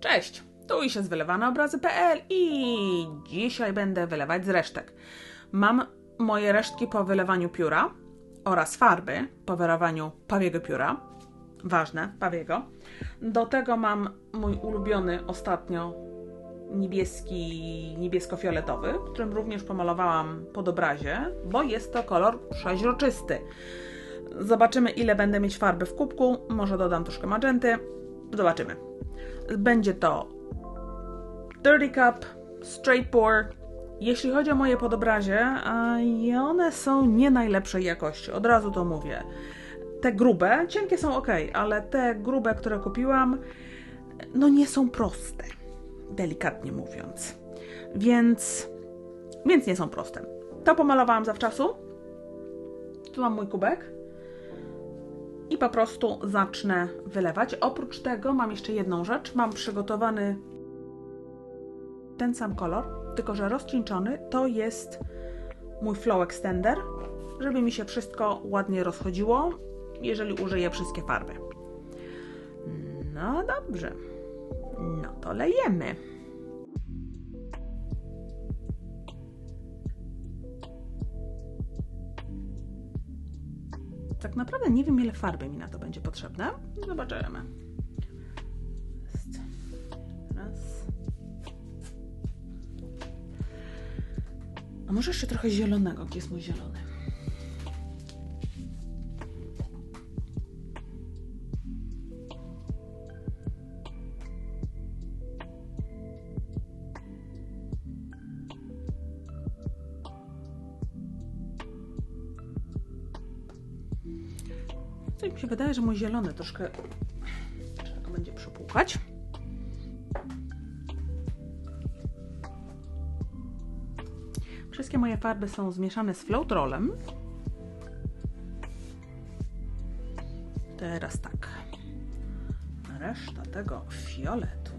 Cześć, tu i się z wylewane obrazy.pl i dzisiaj będę wylewać z resztek. Mam moje resztki po wylewaniu pióra oraz farby po wylewaniu pawiego pióra. Ważne, pawiego. Do tego mam mój ulubiony ostatnio niebieski, niebiesko-fioletowy, którym również pomalowałam pod obrazie, bo jest to kolor przeźroczysty. Zobaczymy, ile będę mieć farby w kubku. Może dodam troszkę magenty. Zobaczymy. Będzie to Dirty Cup, Straight Pour. Jeśli chodzi o moje podobrazie, one są nie najlepszej jakości, od razu to mówię. Te grube, cienkie są ok, ale te grube, które kupiłam, no nie są proste, delikatnie mówiąc. Więc, więc nie są proste. To pomalowałam zawczasu. Tu mam mój kubek i po prostu zacznę wylewać. Oprócz tego mam jeszcze jedną rzecz. Mam przygotowany ten sam kolor, tylko że rozcieńczony. To jest mój flow extender, żeby mi się wszystko ładnie rozchodziło, jeżeli użyję wszystkie farby. No dobrze. No to lejemy. Tak naprawdę nie wiem, ile farby mi na to będzie potrzebne. Zobaczymy. Raz. A może jeszcze trochę zielonego. Gdzie jest mój zielony? Coś mi się wydaje, że mój zielony troszkę trzeba będzie przepłukać. Wszystkie moje farby są zmieszane z float rollem. Teraz tak. Reszta tego fioletu.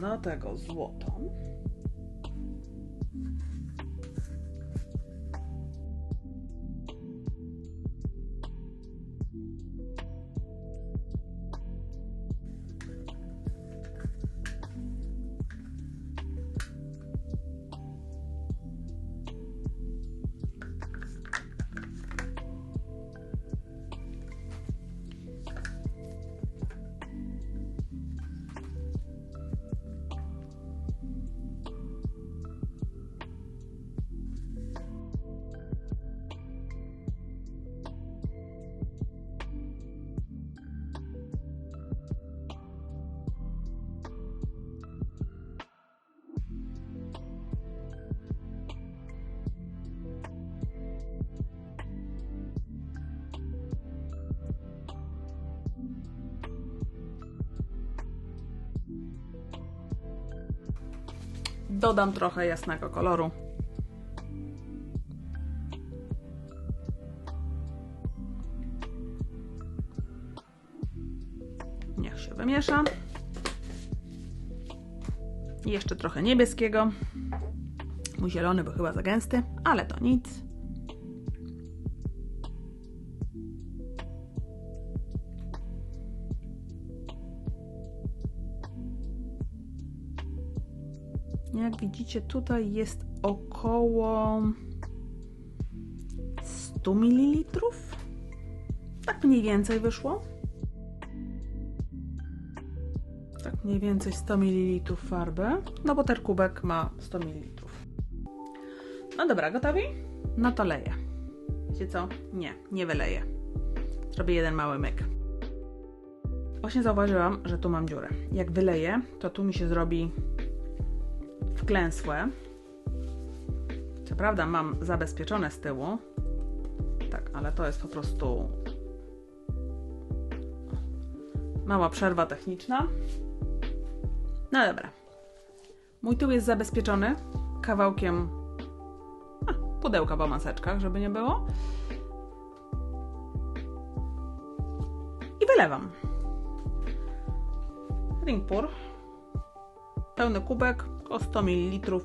Do tego złotą. Dodam trochę jasnego koloru. Niech się wymiesza. Jeszcze trochę niebieskiego. Mój zielony był chyba za gęsty, ale to nic. Widzicie, tutaj jest około 100 ml. Tak mniej więcej wyszło. Tak mniej więcej 100 ml farby. No bo ten kubek ma 100 ml. No dobra, gotowi? No to leję. Wiecie co? Nie, nie wyleję. Zrobię jeden mały myk. Właśnie zauważyłam, że tu mam dziurę. Jak wyleję, to tu mi się zrobi wklęsłe. Co prawda mam zabezpieczone z tyłu. Tak, ale to jest po prostu mała przerwa techniczna. No dobra. Mój tył jest zabezpieczony kawałkiem pudełka po maseczkach, żeby nie było. i wylewam. Ring pour. Pełny kubek o 100 ml.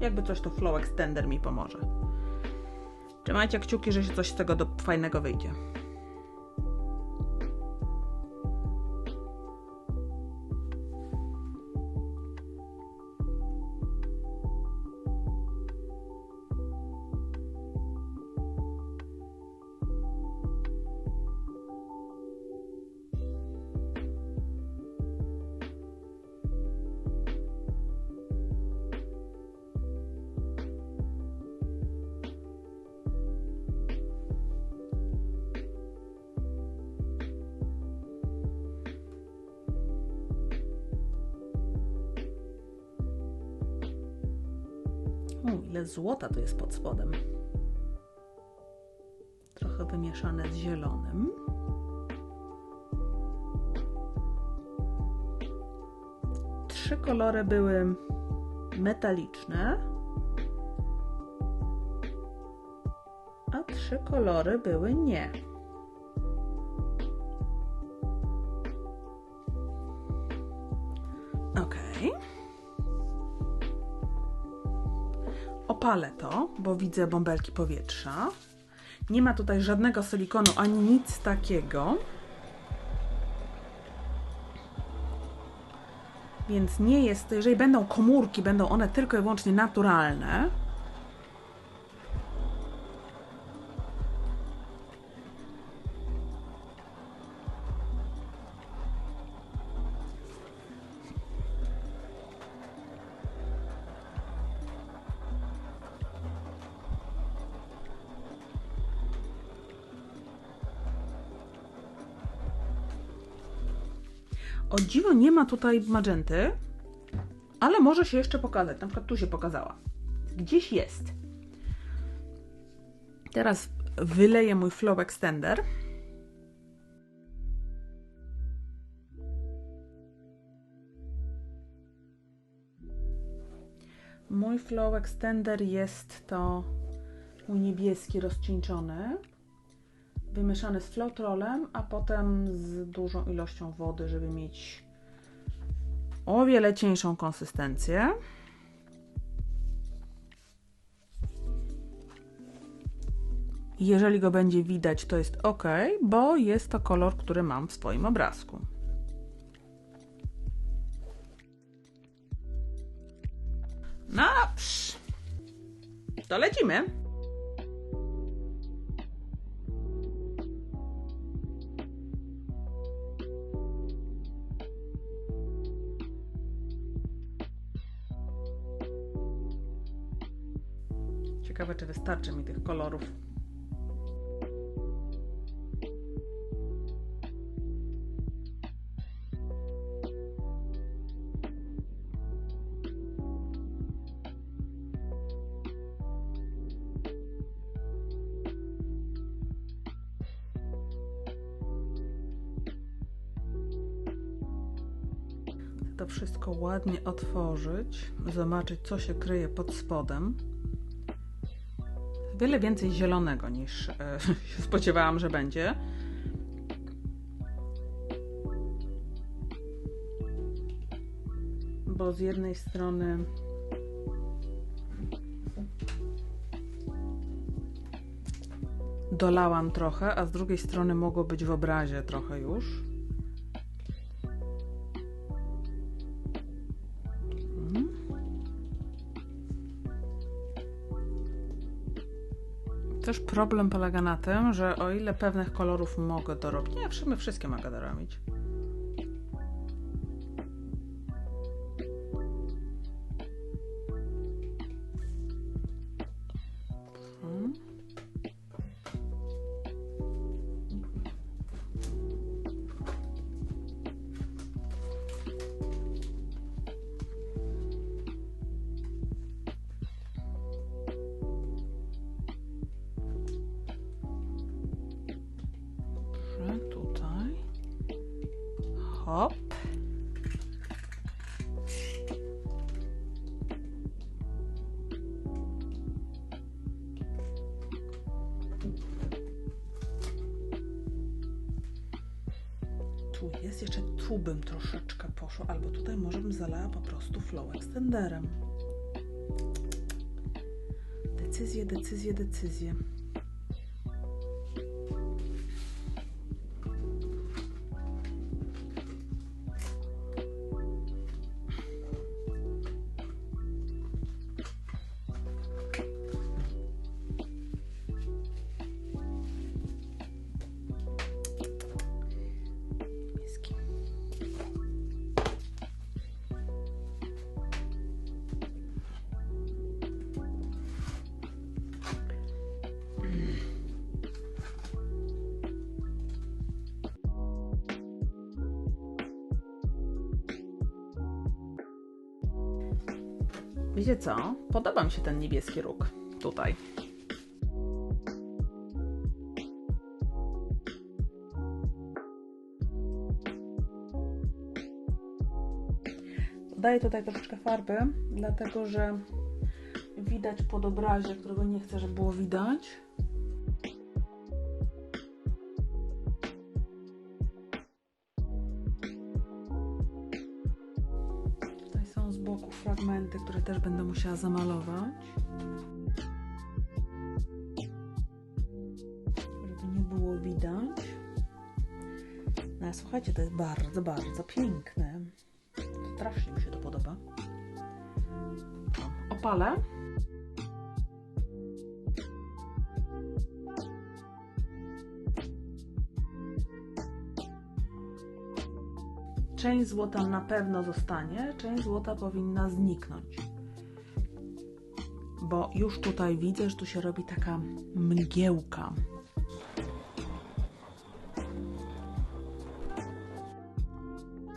Jakby coś to Flow Extender mi pomoże. Trzymajcie kciuki, że się coś z tego do, fajnego wyjdzie. Ile złota tu jest pod spodem. Trochę wymieszane z zielonym. Trzy kolory były metaliczne, a trzy kolory były nie. Opalę to, bo widzę bąbelki powietrza. Nie ma tutaj żadnego silikonu ani nic takiego. Więc nie jest jeżeli będą komórki, będą one tylko i wyłącznie naturalne. O dziwo nie ma tutaj magenty, ale może się jeszcze pokazać. Na przykład tu się pokazała. Gdzieś jest. Teraz wyleję mój Flow Extender. Mój Flow Extender jest to mój niebieski rozcieńczony wymieszany z floatrolem, a potem z dużą ilością wody, żeby mieć o wiele cieńszą konsystencję. Jeżeli go będzie widać, to jest ok, bo jest to kolor, który mam w swoim obrazku. No, psz. to lecimy. Ciekawe, czy wystarczy mi tych kolorów. to wszystko ładnie otworzyć, zobaczyć co się kryje pod spodem. Wiele więcej zielonego niż e, się spodziewałam, że będzie. Bo z jednej strony dolałam trochę, a z drugiej strony mogło być w obrazie trochę już. Też problem polega na tym, że o ile pewnych kolorów mogę dorobić, nie, w sumie wszystkie mogę dorobić. Hop. tu jest, jeszcze tu bym troszeczkę poszła, albo tutaj może bym zalała po prostu flow extenderem. Decyzje, decyzje, decyzje. Wiecie co? Podoba mi się ten niebieski róg tutaj. Daję tutaj troszeczkę farby, dlatego że widać pod obrazie, którego nie chcę, żeby było widać. Fragmenty, które też będę musiała zamalować. Żeby nie było widać. No słuchajcie, to jest bardzo, bardzo piękne. Strasznie mi się to podoba. Opalę. Część złota na pewno zostanie, część złota powinna zniknąć. Bo już tutaj widzę, że tu się robi taka mgiełka.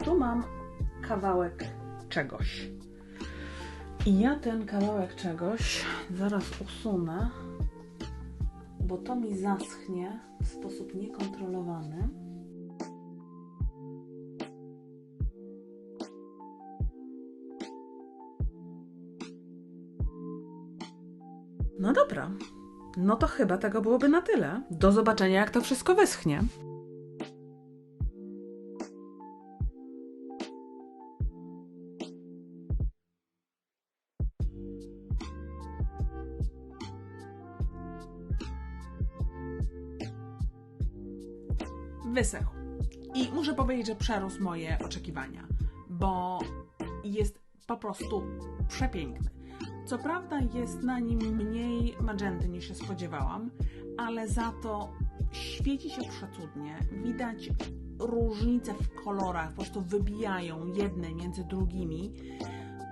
Tu mam kawałek czegoś. I ja ten kawałek czegoś zaraz usunę, bo to mi zaschnie w sposób niekontrolowany. No dobra. No to chyba tego byłoby na tyle. Do zobaczenia, jak to wszystko wyschnie. Wysechł. I muszę powiedzieć, że przerósł moje oczekiwania, bo jest po prostu przepiękny. Co prawda jest na nim mniej magenty niż się spodziewałam, ale za to świeci się przecudnie. Widać różnice w kolorach, po prostu wybijają jedne między drugimi.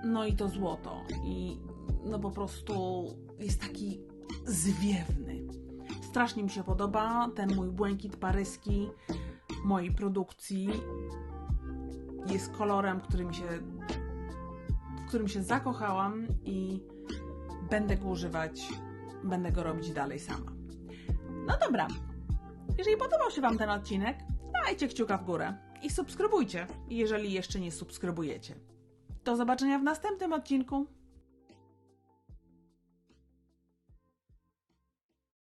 No i to złoto. I no po prostu jest taki zwiewny. Strasznie mi się podoba ten mój błękit paryski mojej produkcji. Jest kolorem, który mi się którym się zakochałam i będę go używać, będę go robić dalej sama. No dobra, jeżeli podobał się Wam ten odcinek, dajcie kciuka w górę i subskrybujcie, jeżeli jeszcze nie subskrybujecie. Do zobaczenia w następnym odcinku.